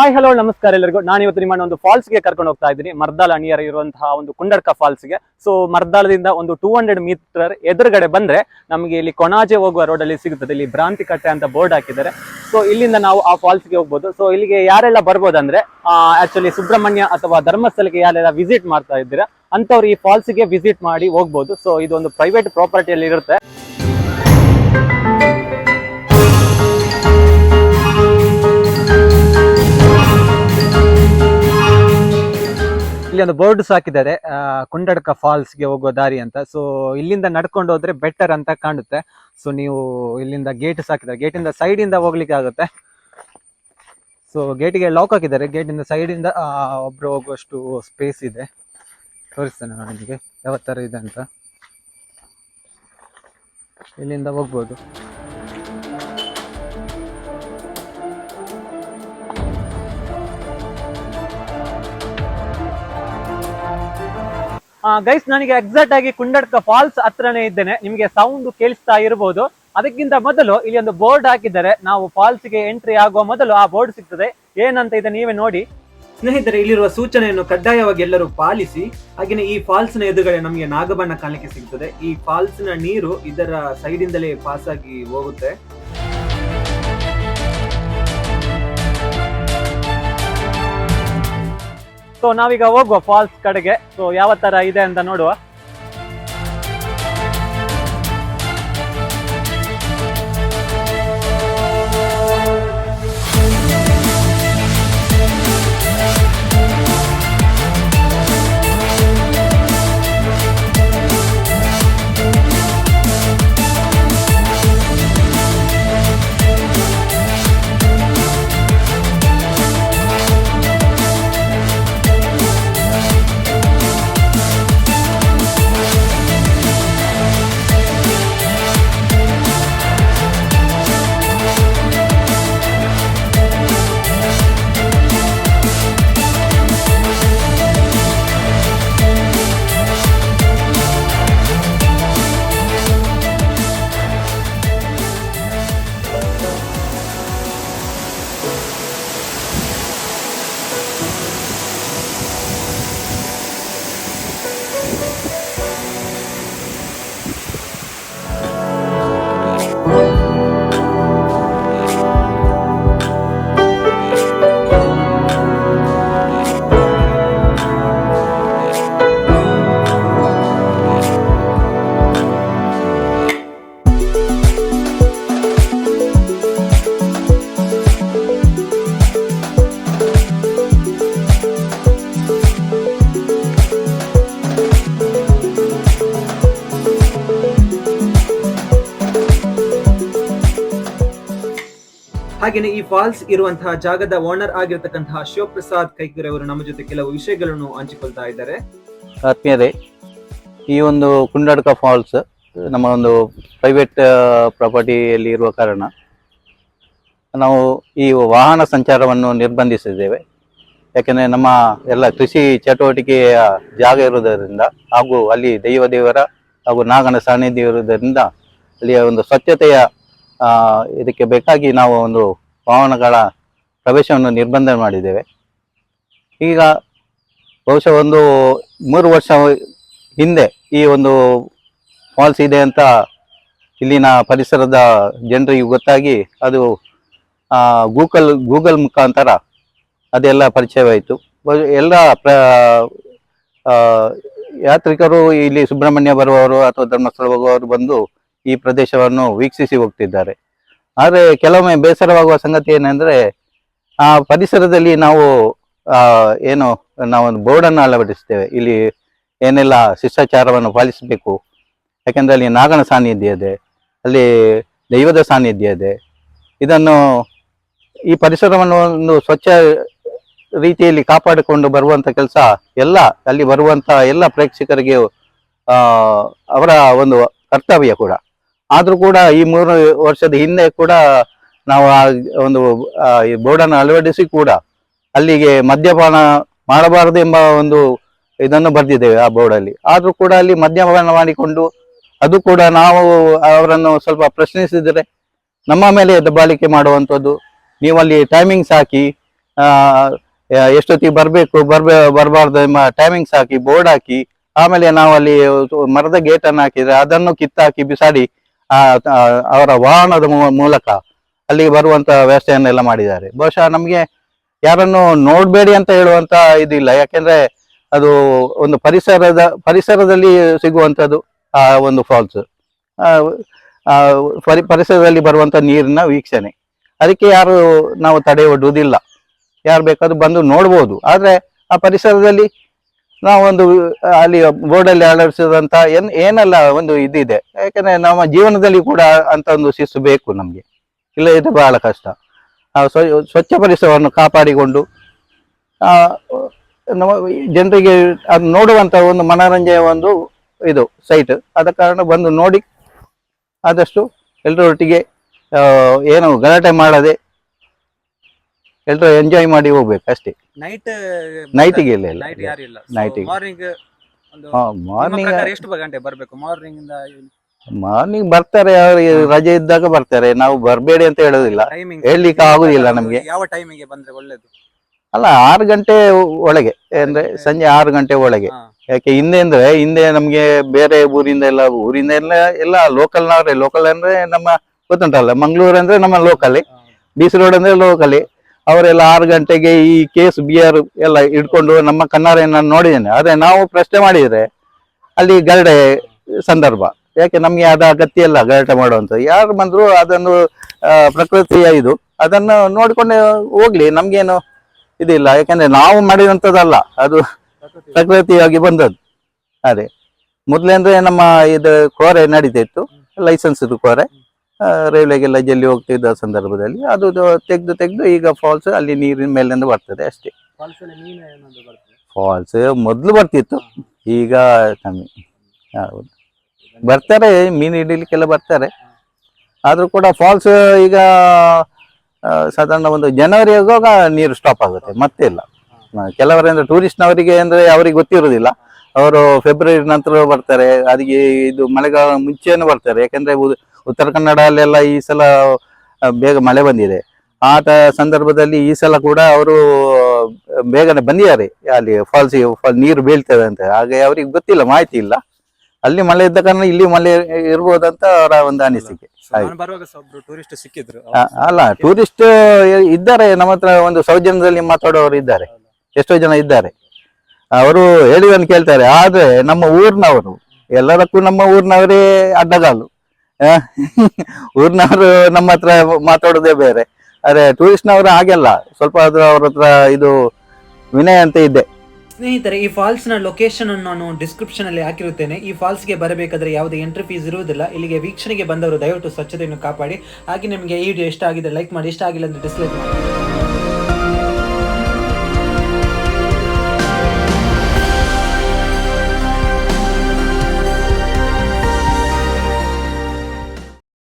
Hi hello ನಮಸ್ಕಾರ ಎಲ್ಲರಿಗೂ. ನಾನು ಇವತ್ತು ನಿಮ್ಮನ್ನ ಒಂದು ಫಾಲ್ಸ್ಗೆ ಕರ್ಕೊಂಡು ಹೋಗ್ತಾ ಇದ್ದೀನಿ. ಮರ್ದಾಲ ನಿಯರ್ ಇರುವಂತಹ ಒಂದು ಕುಂಡಡ್ಕ ಫಾಲ್ಸ್ಗೆ. ಸೊ ಮರ್ದಾಲದಿಂದ ಒಂದು ಟೂ ಹಂಡ್ರೆಡ್ ಮೀಟರ್ ಎದುರುಗಡೆ ಬಂದ್ರೆ ನಮಗೆ ಇಲ್ಲಿ ಕೊಣಾಜೆ ಹೋಗುವ ರೋಡ್ ಅಲ್ಲಿ ಸಿಗುತ್ತದೆ. ಇಲ್ಲಿ ಭ್ರಾಂತಿ ಕಟ್ಟೆ ಅಂತ ಬೋರ್ಡ್ ಹಾಕಿದ್ದಾರೆ. ಸೊ ಇಲ್ಲಿಂದ ನಾವು ಆ ಫಾಲ್ಸ್ಗೆ ಹೋಗ್ಬೋದು. ಸೊ ಇಲ್ಲಿಗೆ ಯಾರೆಲ್ಲ ಬರ್ಬೋದಂದ್ರೆ ಆಕ್ಚುಲಿ ಸುಬ್ರಹ್ಮಣ್ಯ ಅಥವಾ ಧರ್ಮಸ್ಥಳಕ್ಕೆ ಯಾರೆಲ್ಲ ವಿಸಿಟ್ ಮಾಡ್ತಾ ಇದ್ದೀರಾ ಅಂತವ್ರು ಈ ಫಾಲ್ಸ್ಗೆ ವಿಸಿಟ್ ಮಾಡಿ ಹೋಗ್ಬೋದು. ಸೊ ಇದು ಒಂದು ಪ್ರೈವೇಟ್ ಪ್ರಾಪರ್ಟಿಯಲ್ಲಿ ಇರುತ್ತೆ. ಇಲ್ಲಿ ಒಂದು ಬೋರ್ಡ್ ಹಾಕಿದ್ದಾರೆ. ಕುಂಡಡ್ಕ ಫಾಲ್ಸ್ಗೆ ಹೋಗೋ ದಾರಿ ಅಂತ. ಸೊ ಇಲ್ಲಿಂದ ನಡ್ಕೊಂಡು ಹೋದ್ರೆ ಬೆಟರ್ ಅಂತ ಕಾಣುತ್ತೆ. ಸೊ ನೀವು ಇಲ್ಲಿಂದ ಗೇಟ್ ಹಾಕಿದ್ದಾರೆ ಗೇಟಿಂದ ಸೈಡ್ ಇಂದ ಹೋಗ್ಲಿಕ್ಕೆ ಆಗುತ್ತೆ. ಸೊ ಗೇಟಿಗೆ ಲಾಕ್ ಹಾಕಿದ್ದಾರೆ. ಗೇಟಿಂದ ಸೈಡ್ ಇಂದ ಒಬ್ರು ಹೋಗುವಷ್ಟು ಸ್ಪೇಸ್ ಇದೆ. ತೋರಿಸ್ತೇನೆ ನಾನು ನಿಮಗೆ ಯಾವ ತರ ಇದೆ ಅಂತ. ಇಲ್ಲಿಂದ ಹೋಗ್ಬೋದು. ಗೈಸ್ ನನಗೆ ಎಕ್ಸಾಕ್ಟ್ ಆಗಿ ಕುಂಡಡ್ಕ ಫಾಲ್ಸ್ ಹತ್ರನೇ ಇದ್ದೇನೆ. ನಿಮಗೆ ಸೌಂಡ್ ಕೇಳಿಸ್ತಾ ಇರಬಹುದು ಅದಕ್ಕಿಂತ ಮೊದಲು ಇಲ್ಲಿ ಒಂದು ಬೋರ್ಡ್ ಹಾಕಿದ್ದಾರೆ. ನಾವು ಫಾಲ್ಸ್ಗೆ ಎಂಟ್ರಿ ಆಗುವ ಮೊದಲು ಆ ಬೋರ್ಡ್ ಸಿಗ್ತದೆ. ಏನಂತ ಇದೆ ನೀವೇ ನೋಡಿ. ಸ್ನೇಹಿತರೆ, ಇಲ್ಲಿರುವ ಸೂಚನೆಯನ್ನು ಕಡ್ಡಾಯವಾಗಿ ಎಲ್ಲರೂ ಪಾಲಿಸಿ ಹಾಗೆಯೇ ಈ ಫಾಲ್ಸ್ನ ಎದುರುಗಡೆ ನಮಗೆ ನಾಗಬಣ್ಣ ಕಾಣಲಿಕ್ಕೆ ಸಿಗ್ತದೆ. ಈ ಫಾಲ್ಸ್ನ ನೀರು ಇದರ ಸೈಡ್ ಇಂದಲೇ ಪಾಸ್ ಆಗಿ ಹೋಗುತ್ತೆ. ಸೊ ನಾವೀಗ ಹೋಗುವ ಫಾಲ್ಸ್ ಕಡೆಗೆ. ಸೊ ಯಾವ ತರ ಇದೆ ಅಂತ ನೋಡುವ. ಹಾಗೇನೆ ಈ ಫಾಲ್ಸ್ ಇರುವಂತಹ ಜಾಗದ ಓನರ್ ಆಗಿರತಕ್ಕಂತಹ ಶಿವಪ್ರಸಾದ್ ಕೈಕೂರ್ ಅವರು ನಮ್ಮ ಜೊತೆ ಕೆಲವು ವಿಷಯಗಳನ್ನು ಹಂಚಿಕೊಳ್ತಾ ಇದ್ದಾರೆ. ಆತ್ಮೀಯರೇ ಈ ಒಂದು ಕುಂಡಡ್ಕ ಫಾಲ್ಸ್, ನಮ್ಮ ಒಂದು ಪ್ರೈವೇಟ್ ಪ್ರಾಪರ್ಟಿಯಲ್ಲಿ ಇರುವ ಕಾರಣ, ನಾವು ಈ ವಾಹನ ಸಂಚಾರವನ್ನು ನಿರ್ಬಂಧಿಸಿದ್ದೇವೆ. ಯಾಕೆಂದರೆ ನಮ್ಮ ಎಲ್ಲ ಕೃಷಿ ಚಟುವಟಿಕೆಯ ಜಾಗ ಇರುವುದರಿಂದ, ಹಾಗೂ ಅಲ್ಲಿ ದೈವ ದೇವರ ಹಾಗೂ ನಾಗನ ಸಾನ್ನಿಧ್ಯ ಇರುವುದರಿಂದ, ಅಲ್ಲಿಯ ಒಂದು ಸ್ವಚ್ಛತೆಯ ಇದಕ್ಕೆ ಬೇಕಾಗಿ ನಾವು ಒಂದು ವಾಹನಗಳ ಪ್ರವೇಶವನ್ನು ನಿರ್ಬಂಧ ಮಾಡಿದ್ದೇವೆ. ಈಗ ಬಹುಶಃ ಒಂದು ಮೂರು ವರ್ಷ ಹಿಂದೆ ಈ ಒಂದು ಫಾಲ್ಸ್ ಇದೆ ಅಂತ ಇಲ್ಲಿನ ಪರಿಸರದ ಜನರಿಗೆ ಗೊತ್ತಾಗಿ ಅದು ಗೂಗಲ್ ಗೂಗಲ್ ಮುಖಾಂತರ ಅದೆಲ್ಲ ಪರಿಚಯವಾಯಿತು. ಎಲ್ಲ ಪ್ರ ಯಾತ್ರಿಕರು ಇಲ್ಲಿ ಸುಬ್ರಹ್ಮಣ್ಯ ಬರುವವರು ಅಥವಾ ಧರ್ಮಸ್ಥಳ ಹೋಗುವವರು ಬಂದು ಈ ಪ್ರದೇಶವನ್ನು ವೀಕ್ಷಿಸಿ ಹೋಗ್ತಿದ್ದಾರೆ. ಆದರೆ ಕೆಲವೊಮ್ಮೆ ಬೇಸರವಾಗುವ ಸಂಗತಿ ಏನಂದ್ರೆ, ಆ ಪರಿಸರದಲ್ಲಿ ನಾವು ಏನು, ನಾವೊಂದು ಬೋರ್ಡನ್ನು ಅಳವಡಿಸ್ತೇವೆ ಇಲ್ಲಿ ಏನೆಲ್ಲ ಶಿಷ್ಟಾಚಾರವನ್ನು ಪಾಲಿಸಬೇಕು. ಯಾಕೆಂದರೆ ಅಲ್ಲಿ ನಾಗನ ಸಾನ್ನಿಧ್ಯ ಇದೆ, ಅಲ್ಲಿ ದೈವದ ಸಾನ್ನಿಧ್ಯ ಇದೆ. ಇದನ್ನು ಈ ಪರಿಸರವನ್ನು ಒಂದು ಸ್ವಚ್ಛ ರೀತಿಯಲ್ಲಿ ಕಾಪಾಡಿಕೊಂಡು ಬರುವಂಥ ಕೆಲಸ ಎಲ್ಲ, ಅಲ್ಲಿ ಬರುವಂಥ ಎಲ್ಲ ಪ್ರೇಕ್ಷಕರಿಗೆ ಅವರ ಒಂದು ಕರ್ತವ್ಯ ಕೂಡ. ಆದ್ರೂ ಕೂಡ ಈ ಮೂರು ವರ್ಷದ ಹಿಂದೆ ಕೂಡ ನಾವು ಆ ಒಂದು ಬೋರ್ಡನ್ನು ಅಳವಡಿಸಿ ಕೂಡ ಅಲ್ಲಿಗೆ ಮದ್ಯಪಾನ ಮಾಡಬಾರದು ಎಂಬ ಒಂದು ಇದನ್ನು ಬರೆದಿದ್ದೇವೆ ಆ ಬೋರ್ಡಲ್ಲಿ. ಆದ್ರೂ ಕೂಡ ಅಲ್ಲಿ ಮದ್ಯಪಾನ ಮಾಡಿಕೊಂಡು ಅದು ಕೂಡ ನಾವು ಅವರನ್ನು ಸ್ವಲ್ಪ ಪ್ರಶ್ನಿಸಿದರೆ ನಮ್ಮ ಮೇಲೆ ದಬ್ಬಾಳಿಕೆ ಮಾಡುವಂಥದ್ದು ನೀವಲ್ಲಿ ಟೈಮಿಂಗ್ಸ್ ಹಾಕಿ ಎಷ್ಟೊತ್ತಿಗೆ ಬರಬೇಕು, ಬರ್ಬೇ, ಬರಬಾರ್ದು ಟೈಮಿಂಗ್ಸ್ ಹಾಕಿ, ಬೋರ್ಡ್ ಹಾಕಿ, ಆಮೇಲೆ ನಾವು ಅಲ್ಲಿ ಮರದ ಗೇಟನ್ನು ಹಾಕಿದರೆ ಅದನ್ನು ಕಿತ್ತಾಕಿ ಬಿಸಾಡಿ ಅವರ ವಾಹನದ ಮೂಲಕ ಅಲ್ಲಿಗೆ ಬರುವಂತ ವ್ಯವಸ್ಥೆಯನ್ನೆಲ್ಲ ಮಾಡಿದ್ದಾರೆ. ಬಹುಶಃ ನಮಗೆ ಯಾರನ್ನು ನೋಡ್ಬೇಡಿ ಅಂತ ಹೇಳುವಂತ ಇದಿಲ್ಲ. ಯಾಕೆಂದ್ರೆ ಅದು ಒಂದು ಪರಿಸರದ, ಪರಿಸರದಲ್ಲಿ ಸಿಗುವಂತದ್ದು ಆ, ಒಂದು ಫಾಲ್ಸ್ ಪರಿ, ಪರಿಸರದಲ್ಲಿ ಬರುವಂತ ನೀರಿನ ವೀಕ್ಷಣೆ. ಅದಕ್ಕೆ ಯಾರು ನಾವು ತಡೆ ಒಡ್ಡುವುದಿಲ್ಲ ಯಾರು ಬೇಕಾದ್ರೂ ಬಂದು ನೋಡ್ಬೋದು. ಆದ್ರೆ ಆ ಪರಿಸರದಲ್ಲಿ ನಾವು ಒಂದು ಆ, ಅಲ್ಲಿ ಬೋರ್ಡಲ್ಲಿ ಅಳವಡಿಸಿದಂತ ಏನ್ ಏನೆಲ್ಲ ಒಂದು ಇದಿದೆ. ಯಾಕಂದ್ರೆ ನಮ್ಮ ಜೀವನದಲ್ಲಿ ಕೂಡ ಅಂತ ಒಂದು ಶಿಸ್ತು ಬೇಕು ನಮ್ಗೆ. ಇಲ್ಲ ಇದು ಬಹಳ ಕಷ್ಟ. ಆ ಸ್ವ- ಸ್ವಚ್ಛ ಪರಿಸರವನ್ನು ಕಾಪಾಡಿಕೊಂಡು ನಮ್ಮ ಜನರಿಗೆ ಅದು ನೋಡುವಂತ ಒಂದು ಮನೋರಂಜನೆಯ ಒಂದು ಇದು ಸೈಟ್. ಆದ ಕಾರಣ ಬಂದು ನೋಡಿ ಆದಷ್ಟು ಎಲ್ಲರೊಟ್ಟಿಗೆ ಏನು ಗಲಾಟೆ ಮಾಡದೆ ಎಲ್ಲರೂ ಎಂಜಾಯ್ ಮಾಡಿ ಹೋಗ್ಬೇಕು ಅಷ್ಟೇ. ನೈಟ್ ನೈಟಿಗೆ ಇಲ್ಲ ಇಲ್ಲ ನೈಟ್ ಯಾರಿಲ್ಲ Night ಗೆ. ಮಾರ್ನಿಂಗ್ ಮಾರ್ನಿಂಗ್ ಎಷ್ಟು ಗಂಟೆ ಬರಬೇಕು? ಮಾರ್ನಿಂಗ್ ಇಂದ ಮಾರ್ನಿಂಗ್ ಬರ್ತಾರೆ ಅವ್ರಿಗೆ ರಜೆ ಇದ್ದಾಗ ಬರ್ತಾರೆ. ನಾವು ಬರ್ಬೇಡಿ ಅಂತ ಹೇಳೋದಿಲ್ಲ. ಟೈಮಿಂಗ್ ಹೇಳ್ಲಿಕ್ಕೆ ಆಗುದಿಲ್ಲ ನಮಗೆ. ಯಾವ ಟೈಮಿಗೆ ಬಂದ್ರೆ ಒಳ್ಳೇದು? ಅಲ್ಲ ಆರು ಗಂಟೆ ಒಳಗೆ ಅಂದ್ರೆ ಸಂಜೆ ಆರು ಗಂಟೆ ಒಳಗೆ. ಯಾಕೆ ಹಿಂದೆ ಅಂದ್ರೆ ಹಿಂದೆ ನಮ್ಗೆ ಬೇರೆ ಊರಿಂದ ಎಲ್ಲ ಊರಿಂದ ಎಲ್ಲ ಎಲ್ಲ ಲೋಕಲ್ನವ್ರೆ ಲೋಕಲ್ ಅಂದ್ರೆ ನಮ್ಮ ಗೊತ್ತುಂಟಲ್ಲ ಮಂಗಳೂರು ಅಂದ್ರೆ ನಮ್ಮ ಲೋಕಲ್ ಬೀಸ್ ರೋಡ್ ಅಂದ್ರೆ ಲೋಕಲ್ ಅವರೆಲ್ಲ ಆರು ಗಂಟೆಗೆ ಈ ಕೇಸ್ ಬಿಯರ್ ಎಲ್ಲ ಇಟ್ಕೊಂಡು ನಮ್ಮ ಕನ್ನಡ ನೋಡಿದ್ದೇನೆ. ಆದ್ರೆ ನಾವು ಪ್ರಶ್ನೆ ಮಾಡಿದ್ರೆ ಅಲ್ಲಿ ಗರಡೆ ಸಂದರ್ಭ. ಯಾಕೆ ನಮ್ಗೆ ಅದ ಅಗತ್ಯ ಇಲ್ಲ ಗಲಾಟೆ ಮಾಡುವಂತ. ಯಾರು ಬಂದ್ರು ಅದನ್ನು ಪ್ರಕೃತಿಯ ಇದು. ಅದನ್ನು ನೋಡಿಕೊಂಡು ಹೋಗ್ಲಿ, ನಮ್ಗೇನು ಇದಿಲ್ಲ. ಯಾಕಂದ್ರೆ ನಾವು ಮಾಡಿದಂಥದ್ದಲ್ಲ. ಅದು ಪ್ರಕೃತಿಯಾಗಿ ಬಂದದ್ದು. ಅದೇ. ಮೊದ್ಲೆಂದ್ರೆ ನಮ್ಮ ಇದು ಕೋರೆ ನಡೀತಿತ್ತು ಲೈಸೆನ್ಸ್ ಇದು ಕೋರೆ ರೈಲ್ವೆಗೆಲ್ಲ ಜಲ್ಲಿ ಹೋಗ್ತಿದ್ದ ಸಂದರ್ಭದಲ್ಲಿ ಅದು ತೆಗೆದು ತೆಗೆದು ಈಗ ಫಾಲ್ಸ್ ಅಲ್ಲಿ ನೀರಿನ ಮೇಲಿಂದ ಬರ್ತದೆ ಅಷ್ಟೇ. ಫಾಲ್ಸ್ ಮೊದ್ಲು ಬರ್ತಿತ್ತು ಈಗ ಕಮ್ಮಿ. ಹೌದು ಬರ್ತಾರೆ ಮೀನು ಹಿಡಿಲಿಕ್ಕೆಲ್ಲ ಬರ್ತಾರೆ. ಆದ್ರೂ ಕೂಡ ಫಾಲ್ಸ್ ಈಗ ಸಾಧಾರಣ ಒಂದು ಜನವರಿ ಆಗುವಾಗ ನೀರು ಸ್ಟಾಪ್ ಆಗುತ್ತೆ ಮತ್ತೆ ಇಲ್ಲ. ಕೆಲವರಿಂದ ಕೆಲವರಂದ್ರೆ ಟೂರಿಸ್ಟ್ನವರಿಗೆ ಅಂದ್ರೆ ಅವರಿಗೆ ಗೊತ್ತಿರುವುದಿಲ್ಲ. ಅವರು ಫೆಬ್ರವರಿ ನಂತರ ಬರ್ತಾರೆ ಅದಕ್ಕೆ ಇದು ಮಳೆಗಾಲ ಮುಂಚೆನೂ ಬರ್ತಾರೆ ಯಾಕಂದ್ರೆ ಉತ್ತರ ಕನ್ನಡಲ್ಲೆಲ್ಲ ಈ ಸಲ ಬೇಗ ಮಳೆ ಬಂದಿದೆ. ಆ ಸಂದರ್ಭದಲ್ಲಿ ಈ ಸಲ ಕೂಡ ಅವರು ಬೇಗನೆ ಬಂದಿದ್ದಾರೆ. ಅಲ್ಲಿ ಫಾಲ್ಸ್ ನೀರು ಬೀಳ್ತದೆ ಅಂತ. ಹಾಗೆ ಅವ್ರಿಗೆ ಗೊತ್ತಿಲ್ಲ ಮಾಹಿತಿ ಇಲ್ಲ. ಅಲ್ಲಿ ಮಳೆ ಇದ್ದ ಕಾರಣ ಇಲ್ಲಿ ಮಳೆ ಇರ್ಬೋದಂತ ಅವರ ಒಂದು ಅನಿಸಿಕೆ. ಟೂರಿಸ್ಟ್ ಸಿಕ್ಕಿದ್ರು. ಅಲ್ಲ ಟೂರಿಸ್ಟ್ ಇದ್ದಾರೆ. ನಮ್ಮ ಹತ್ರ ಒಂದು ಸೌಜನ್ಯದಲ್ಲಿ ಮಾತಾಡೋರು ಇದ್ದಾರೆ. ಎಷ್ಟೋ ಜನ ಇದ್ದಾರೆ. ಅವರು ಹೇಳಿದನ್ನು ಕೇಳ್ತಾರೆ. ಆದ್ರೆ ನಮ್ಮ ಊರಿನವರು ಎಲ್ಲದಕ್ಕೂ ನಮ್ಮ ಊರಿನವರೇ ಅಡ್ಡಗಾಲು. ಊರಿನವರು ನಮ್ಮ ಹತ್ರ ಮಾತಾಡೋದೇ ಬೇರೆ. ಆದ್ರೆ ಟೂರಿಸ್ಟ್ನವರು ಹಾಗೆಲ್ಲ. ಸ್ವಲ್ಪ ಆದ್ರೂ ಅವ್ರ ಹತ್ರ ಇದು ವಿನಯ ಅಂತ ಇದ್ದೆ ಸ್ನೇಹಿತರೆ, ಈ ಫಾಲ್ಸ್ನ ಲೊಕೇಶನ್ ಅನ್ನು ನಾನು ಡಿಸ್ಕ್ರಿಪ್ಷನ್ ಅಲ್ಲಿ ಹಾಕಿರುತ್ತೇನೆ. ಈ ಫಾಲ್ಸ್ಗೆ ಬರಬೇಕಾದ್ರೆ ಯಾವುದೇ ಎಂಟ್ರಿ ಫೀಸ್ ಇರುವುದಿಲ್ಲ. ಇಲ್ಲಿಗೆ ವೀಕ್ಷಣೆಗೆ ಬಂದವರು ದಯವಿಟ್ಟು ಸ್ವಚ್ಛತೆಯನ್ನು ಕಾಪಾಡಿ. ಹಾಗೆ ನಿಮಗೆ ಈ ವಿಡಿಯೋ ಇಷ್ಟ ಆಗಿದೆ ಲೈಕ್ ಮಾಡಿ, ಇಷ್ಟ ಆಗಿಲ್ಲ ಅಂದ್ರೆ ಡಿಸ್ಲೈಕ್ ಮಾಡಿ.